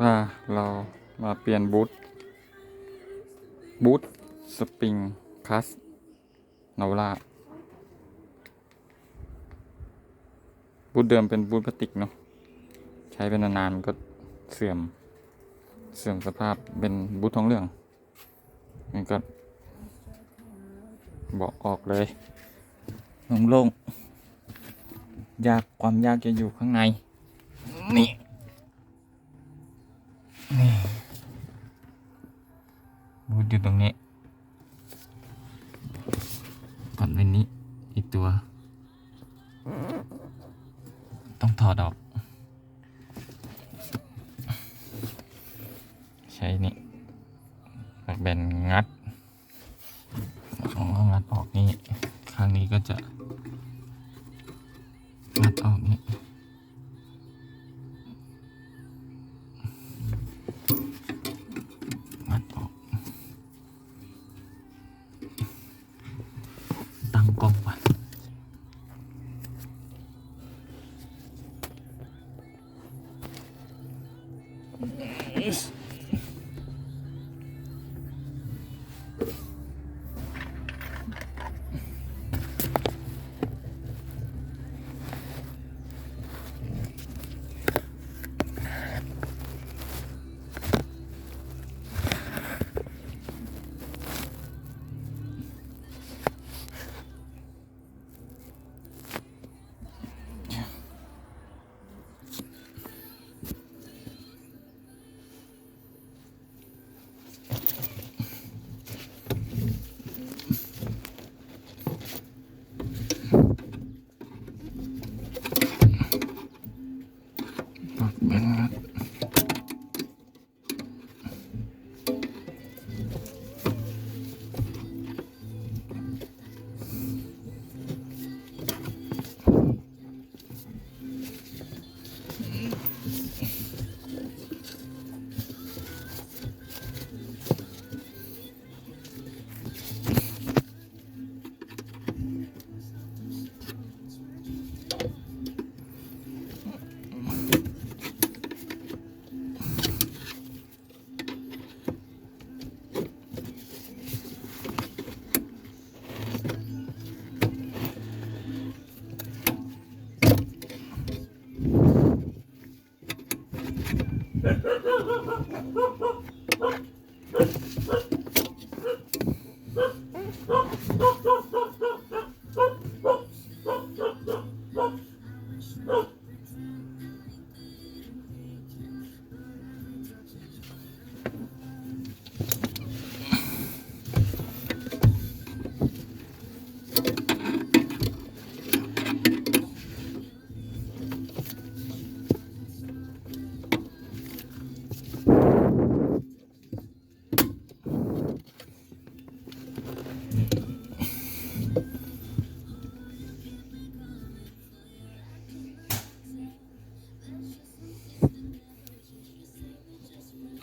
ว่าเรามาเปลี่ยนบูทบูทสปริงคัสโนล่าบูทเดิมเป็นบูทพลาสติกเนาะใช้เป็นนานๆมันก็เสื่อมเสื่อมสภาพเป็นบูททองเหลืองมันก็บอกออกเลยโล่งๆยากความยากจะอยู่ข้างในนี่ นี่บูดอยู่ตรงนี้ก่อนเป็นนี้อีกตัว ต้องถอดออก ใช้นี่ปากแบนงัดของก็งัดออกนี่ ข้างนี้ก็จะงัดออกนี่ Mm-hmm.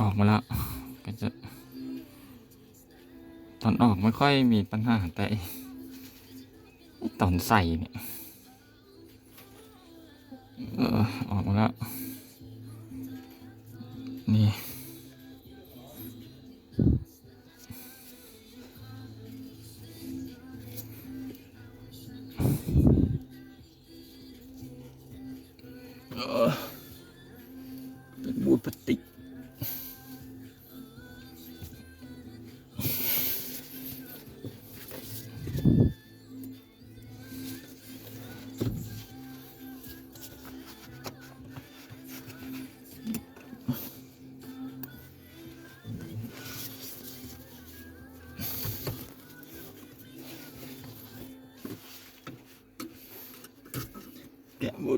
ออกมาแล้วก็จะ ตอนออกไม่ค่อยมีปัญหาแต่ไอ้ตอนใส่เนี่ยออกมาแล้ว แกะบู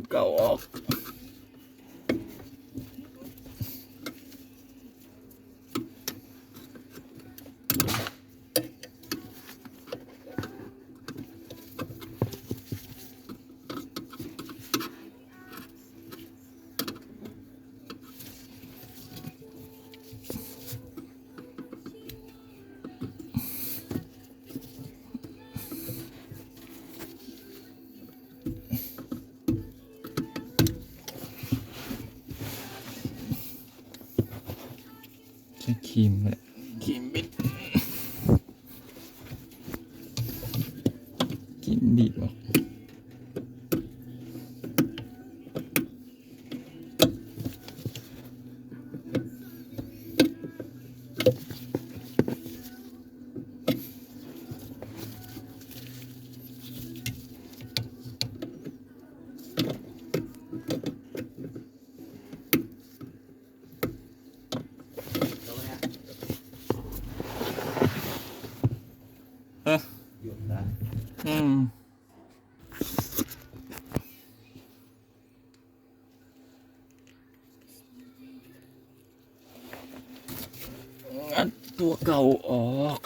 ครีมเลยครีมบิดครีมบีบออกเอ๊ะ หยุดนะ อืมงัด ตัวเก่าออก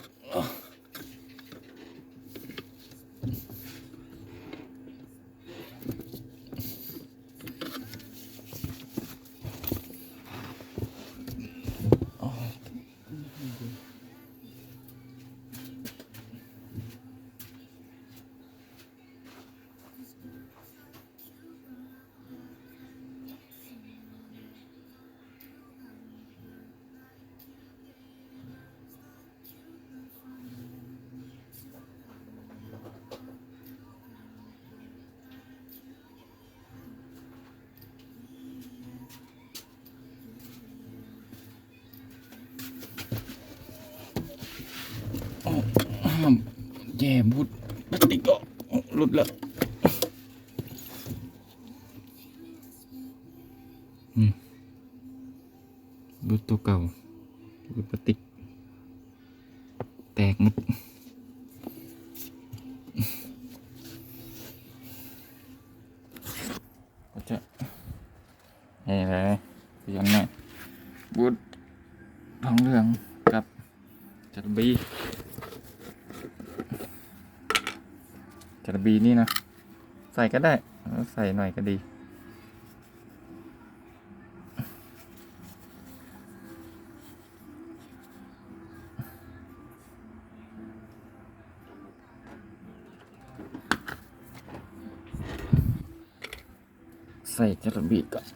แย่บุดพลาสติกก็หลุดแล้วอืมบุดตัวเก่าบุดพลาสติก แตกหมดก็จะนี่เลยเปลี่ยนหน่อยบุดทองเหลืองกับจัดบี จระบีนี่นะ ใส่ก็ได้ ใส่หน่อยก็ดี ใส่จระบีก่อน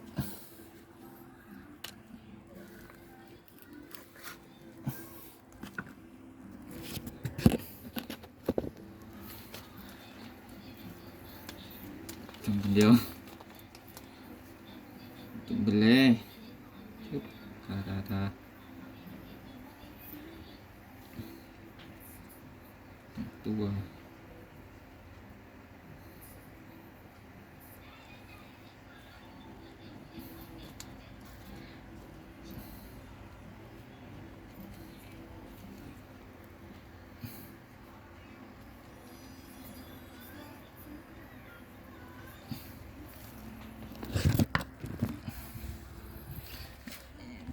จุ่มไปเดียวจุ่มไปเลยชึบทาทาทา ตัว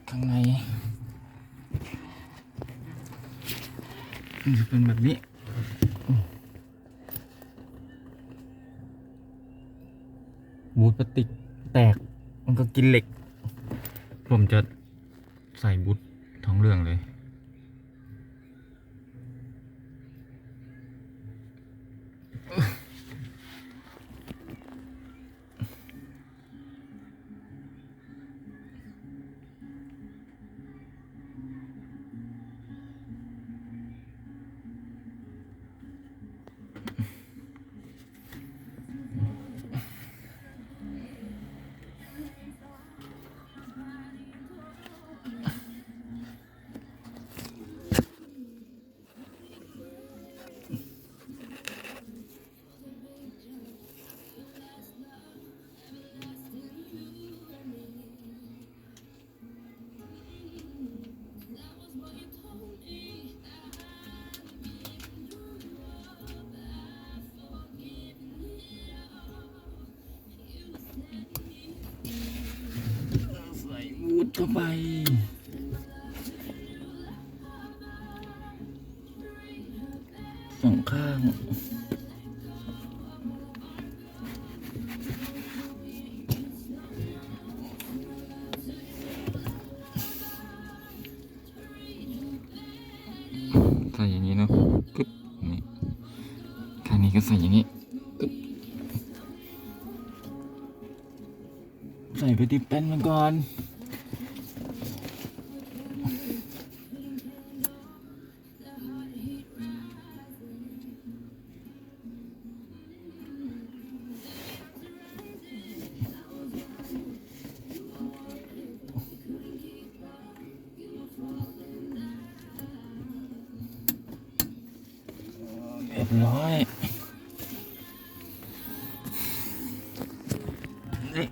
ข้างในมันจะเป็นแบบนี้ บูทพลาสติกแตก มันก็กินเหล็ก ผมจะใส่บูทท้องเรื่องเลย เข้าไป สองข้างใส่อย่างนี้เนาะกึ๊บนี่ข้างนี้ก็ใส่อย่างนี้กึ๊บใส่ไปที่แป้นมันก่อน บร้อยนี่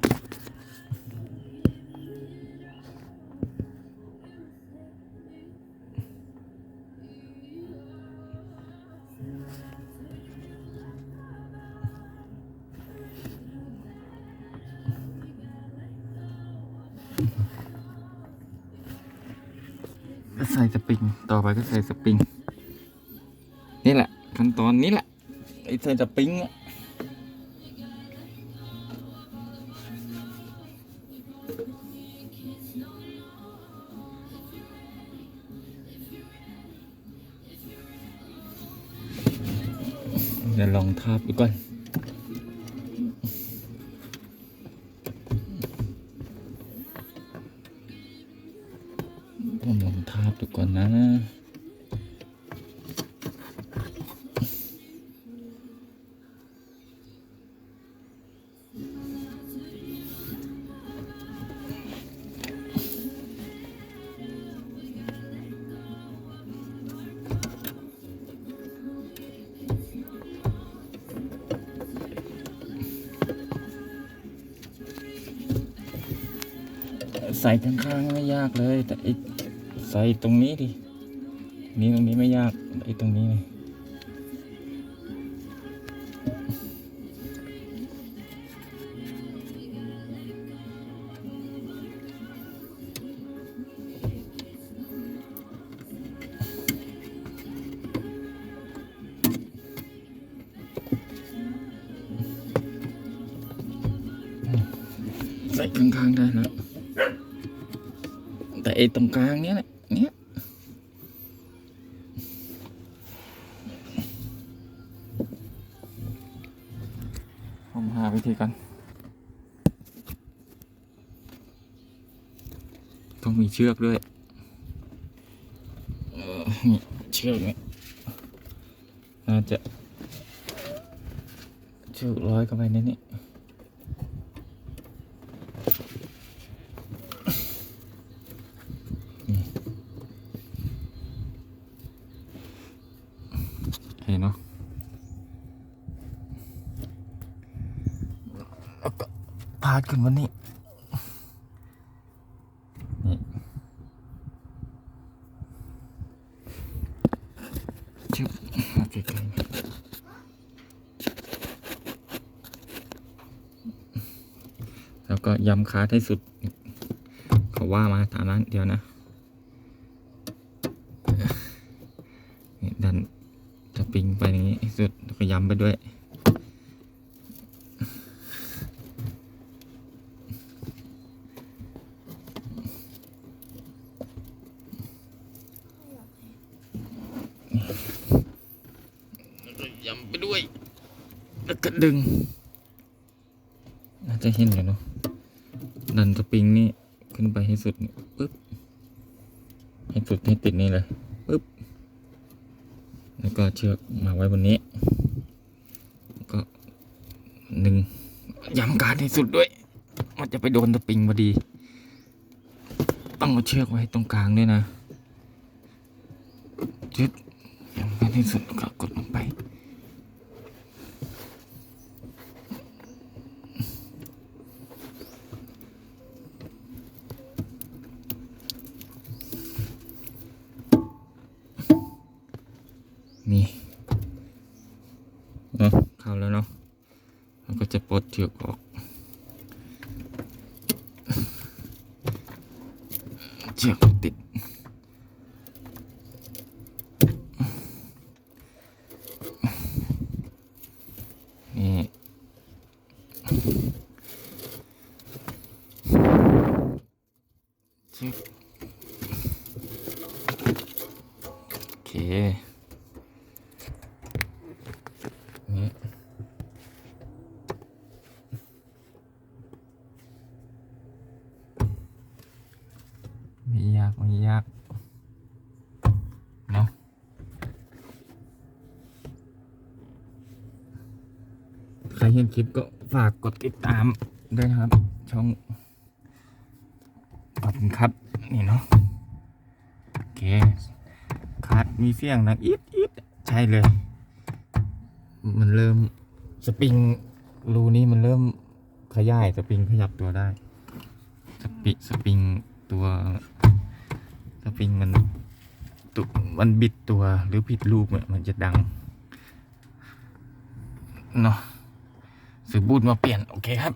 ก็ใส่สปริง ต่อไปก็ใส่สปริง นี่แหละ ขั้นตอนนี้แหละไอ้ใส่สปริงอะเดี๋ยวลองทาบดูก่อนผมลองทาบดูก่อนนะ ส่ข้างๆไม่ยากเลย แต่ไอใส่ตรงนี้ดิ นี่ตรงนี้ไม่ยากไอ้ตรงนี้เลย ต่ไอ้ตรงกลางเนี้ยแหละเนี้ยผมหาวิธีกันต้องมีเชือกด้วยเออเชือกเนี่น่าจะเชือกร้อยเข้าไปในนี้ เห็นเนาะแล้วก็าร์จขึ้นวันนี้นี่ชึบมาใกล้ๆแล้วก็ย้ำคาดให้สุด เขาว่ามาตามนั้นเดียวนะนี่ดัน จะปิงไปอย่างนี้ให้สุดแล้วก็ย้ำไปด้วย แล้วก็ย้ำไปด้วย แล้วก็ ดึง น่าจะเห็นอยู่เนาะ ดันสปริงนี่ขึ้นไปให้สุดนี่ปึ๊บ ให้สุดให้ติดนี่เลยปึ๊บ แล้วก็เชือกมาไว้บนนี้ ก็หนึ่งย้ำการให้สุดด้วย มันจะไปโดนตะปิงพอดี ต้องเอาเชือกไว้ตรงกลางด้วยนะจึดย้ำการให้สุดก็กดลงไป นี่เนาะเข้าแล้วเนาะ แล้วก็จะปลดเชือกออก เชือกติด นี่เชือกโอเค นี่ไม่ยากไม่ยากเนาะใคร เห็นคลิปก็ฝากกดติดตามด้วยนะครับ ช่องขอบคุณครับ นี่เนาะโอเคคัดมีเสียงนะอีดอีดใช่เลย มันเริ่มสปริงรูนี้มันเริ่มขยายสปริงขยับตัวได้สปริสปริงตัวสปริงมันตุมันบิดตัวหรือผิดรูปเนี่ยมันจะดังเนาะือบูธมาเปลี่ยน โอเคครับ